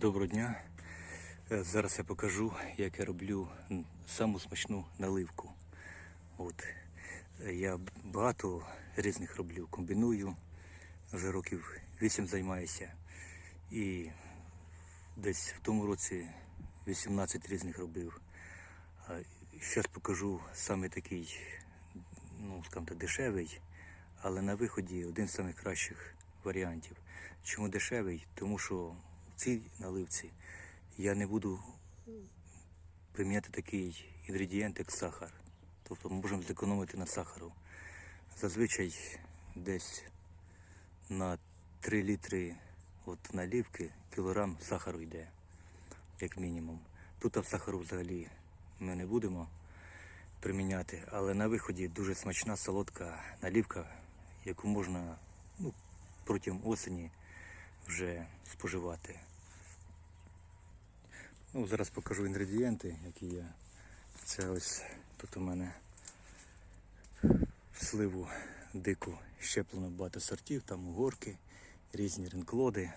Доброго дня. Е, Зараз я покажу, як я роблю саму смачну наливку. От. Е, Я багато різних роблю, комбіную, вже років 8 займаюся. І десь в тому році 18 різних робив. Зараз покажу саме такий, ну, скажімо так, дешевий, але на виході один з найкращих варіантів. Чому дешевий? Тому що цій наливці я не буду приміняти такий інгредієнт, як сахар. Тобто ми можемо зекономити на сахару. Зазвичай десь на 3 літри от наливки кілограм сахару йде, як мінімум. Тут сахару взагалі ми не будемо приміняти, але на виході дуже смачна солодка налівка, яку можна ну, протягом осені вже споживати. Ну, зараз покажу інгредієнти, які є. Це ось тут у мене сливу дику щеплено багато сортів, там угорки, різні ринклоди,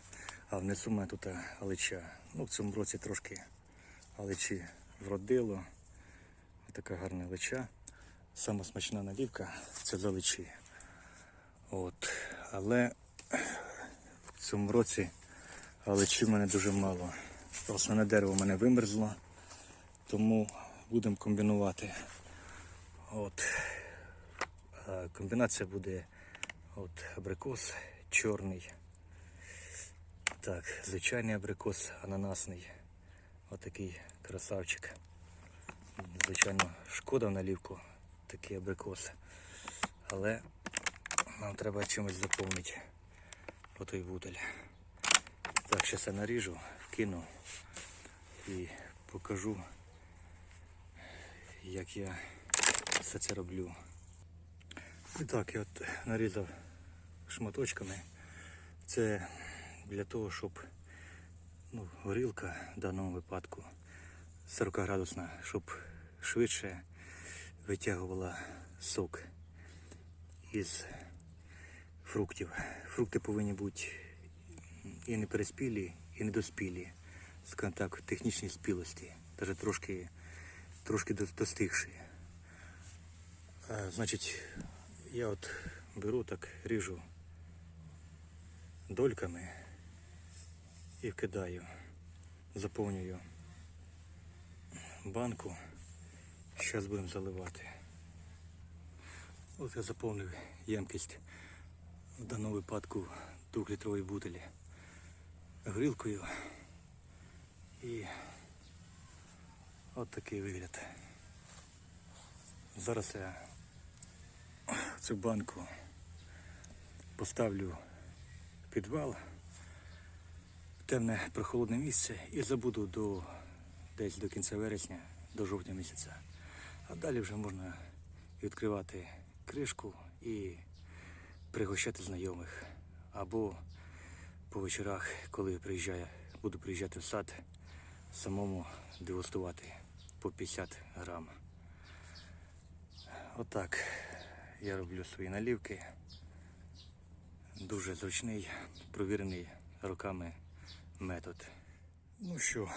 а внизу мене тут алича. Ну, в цьому році трошки аличі вродило. Така гарна лича. Сама смачна налівка це за личі. От. Але в цьому році аличі в мене дуже мало. Основне дерево в мене вимерзло, тому будемо комбінувати. От. Комбінація буде от абрикос чорний. Так, звичайний абрикос ананасний. Отакий красавчик. Звичайно, шкода в налівку, такий абрикос. Але нам треба чимось заповнити отой бутель. Так, зараз я наріжу, вкину і покажу, як я все це роблю. І так, я от нарізав шматочками. Це для того, щоб ну, горілка в даному випадку 40 градусна, щоб швидше витягувала сок із фруктів. Фрукти повинні бути і не переспілі, і не доспілі. Скажімо так, в технічній спілості, навіть трошки, трошки достигші. Значить, я от беру так, ріжу дольками і вкидаю, заповнюю банку. Зараз будемо заливати. От я заповнив ємкість в даному випадку 2-літрової бутилі грілкою. І от такий вигляд. Зараз я цю банку поставлю в підвал в темне прохолодне місце і забуду до десь до кінця вересня, до жовтня місяця. А далі вже можна відкривати кришку і пригощати знайомих. Або по вечорах, коли приїжджаю, буду приїжджати в сад, самому дегустувати по 50 грам. Отак я роблю свої налівки. Дуже зручний, провірений роками метод. Ну що,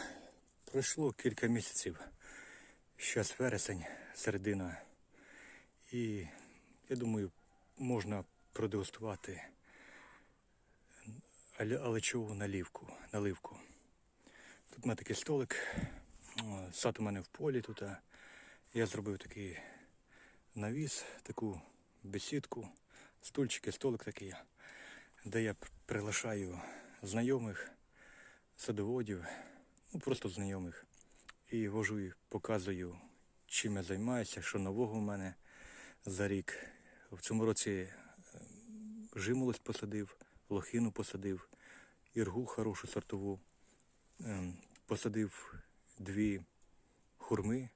пройшло кілька місяців. Зараз вересень, середина. І я думаю, можна продегустувати алечову налівку, наливку. Тут у мене такий столик. Сад у мене в полі тут. Я зробив такий навіс, таку бесідку, стульчики, столик такий, де я приглашаю знайомих, садоводів, ну просто знайомих. І вожу і показую, чим я займаюся, що нового в мене за рік. В цьому році е, жимолость посадив, лохину посадив, іргу хорошу сортову. Ем, Посадив дві хурми,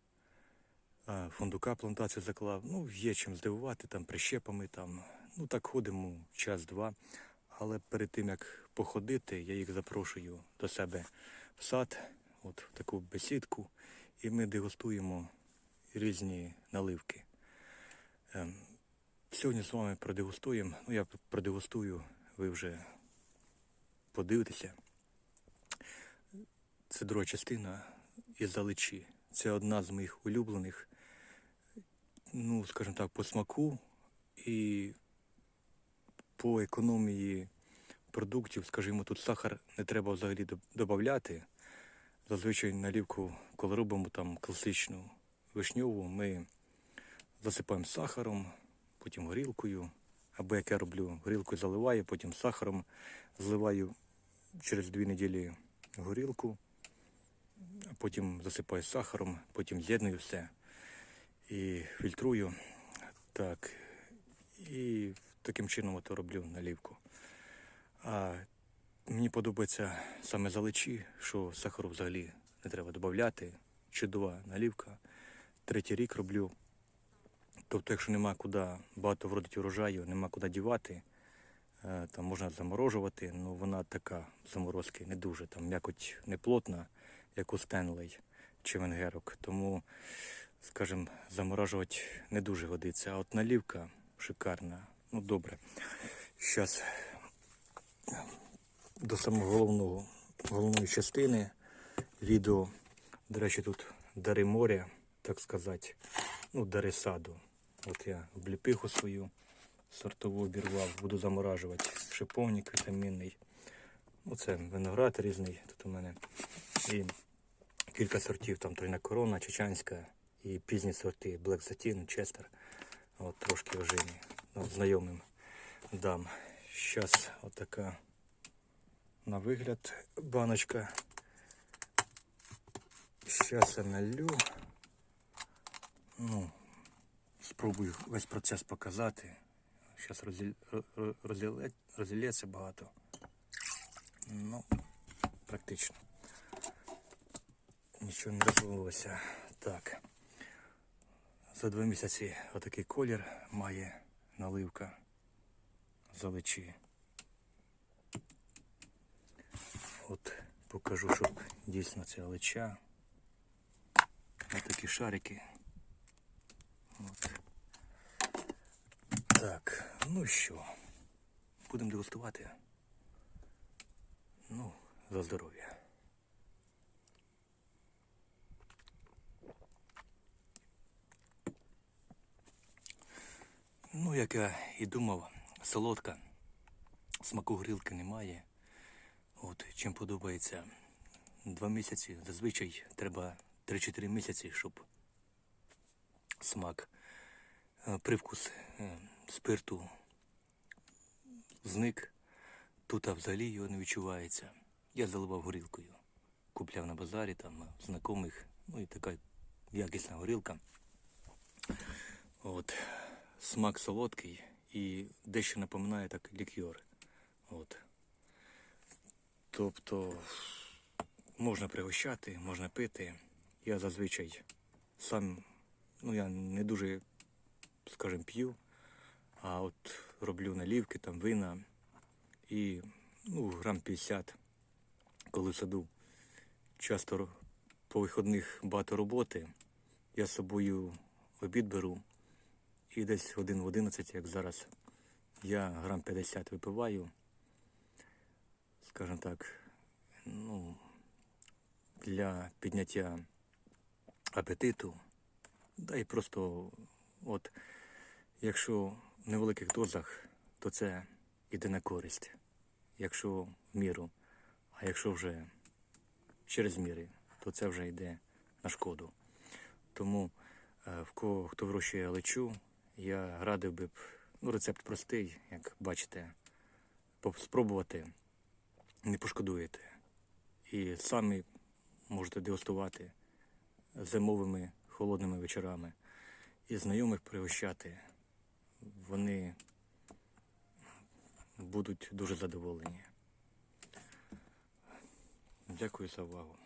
фундука плантацію заклав. Ну, є чим здивувати, там прищепами, там. Ну так ходимо час-два. Але перед тим як походити, я їх запрошую до себе в сад, от в таку бесідку, і ми дегустуємо різні наливки. Ем, Сьогодні з вами продегустуємо. Ну, я продегустую, ви вже подивитеся. Це друга частина із заличі. Це одна з моїх улюблених, ну, скажімо так, по смаку і по економії продуктів, скажімо, тут сахар не треба взагалі додати. Зазвичай налівку, коли робимо там класичну вишньову, ми засипаємо сахаром, потім горілкою. Або як я роблю, горілкою заливаю, потім сахаром зливаю через дві неділі горілку, потім засипаю сахаром, потім з'єдную все і фільтрую. Так. І таким чином ото роблю налівку. А мені подобається саме заличі, що сахару взагалі не треба додати. Чудова налівка. Третій рік роблю. Тобто, якщо нема куди багато вродить урожаю, нема куди дівати, е, там можна заморожувати, ну вона така заморозки не дуже, там м'якоть не плотна, як у Стенлей чи венгерок. Тому, скажімо, заморожувати не дуже годиться. А от налівка шикарна. Ну добре. Зараз до самого головного, головної частини відео. До речі, тут дари моря, так сказати, ну, дари саду. От я обліпиху свою сортову обірвав, буду заморажувати. Шиповник вітамінний. Ну, це виноград різний тут у мене. І кілька сортів, там тройна корона, чечанська і пізні сорти Black Satin, Chester. От трошки ожині. Ну, знайомим дам. Зараз отака на вигляд баночка. Зараз я налю. Ну, спробую весь процес показати. Зараз розділ... розділе... розділється багато. Ну, практично. Нічого не розвалилося. Так. За два місяці отакий колір має наливка заличі. От покажу, щоб дійсно це лича. Ось такі шарики. От. Так, ну що, будемо дегустувати. Ну, за здоров'я. Ну, як я і думав, солодка, смаку грілки немає. От, чим подобається два місяці, зазвичай треба 3-4 місяці, щоб смак, е, привкус е, спирту зник. Тут а взагалі його не відчувається. Я заливав горілкою. Купляв на базарі там знайомих, ну і така якісна горілка. От. Смак солодкий і дещо напоминає так лікьор. От. Тобто можна пригощати, можна пити. Я зазвичай сам, ну я не дуже, скажімо, п'ю, а от роблю налівки, там вина і ну, грам 50, коли саду. Часто по виходних багато роботи, я з собою обід беру і десь один в 11, як зараз, я грам 50 випиваю. Скажімо так, ну, для підняття апетиту. Да і просто, от, якщо невеликих дозах, то це йде на користь, якщо в міру, а якщо вже через міри, то це вже йде на шкоду. Тому е, в кого хто вирощує лечу, я радив би ну, рецепт простий, як бачите, спробувати не пошкодуєте. І самі можете дегустувати зимовими холодними вечорами. І знайомих пригощати. Вони будуть дуже задоволені. Дякую за увагу.